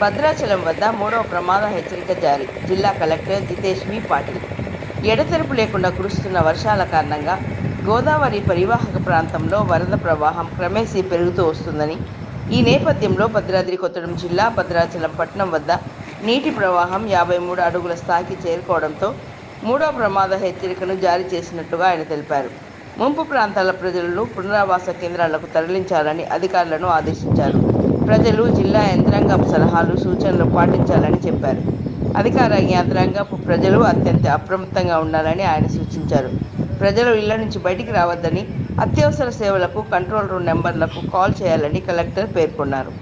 భద్రాచలం వద్ద మూడవ ప్రమాద హెచ్చరిక జారీ. జిల్లా కలెక్టర్ జితేష్ వి పాటిల్. ఎడతెరపు లేకుండా కురుస్తున్న వర్షాల కారణంగా గోదావరి పరివాహక ప్రాంతంలో వరద ప్రవాహం క్రమేసీ పెరుగుతూ వస్తుందని ఈ నేపథ్యంలో భద్రాద్రి కొత్తడం జిల్లా భద్రాచలం పట్టణం వద్ద నీటి ప్రవాహం యాభై మూడు అడుగుల స్థాయికి చేరుకోవడంతో మూడో ప్రమాద హెచ్చరికను జారీ చేసినట్టుగా ఆయన తెలిపారు. ముంపు ప్రాంతాల ప్రజలను పునరావాస కేంద్రాలకు తరలించాలని అధికారులను ఆదేశించారు. ప్రజలు జిల్లా యంత్రాంగం సలహాలు సూచనలు పాటించాలని చెప్పారు. అధికార యంత్రాంగపు ప్రజలు అత్యంత అప్రమత్తంగా ఉండాలని ఆయన సూచించారు. ప్రజలు ఇళ్ళ నుంచి బయటికి రావద్దని అత్యవసర సేవలకు కంట్రోల్ రూమ్ నెంబర్లకు కాల్ చేయాలని కలెక్టర్ పేర్కొన్నారు.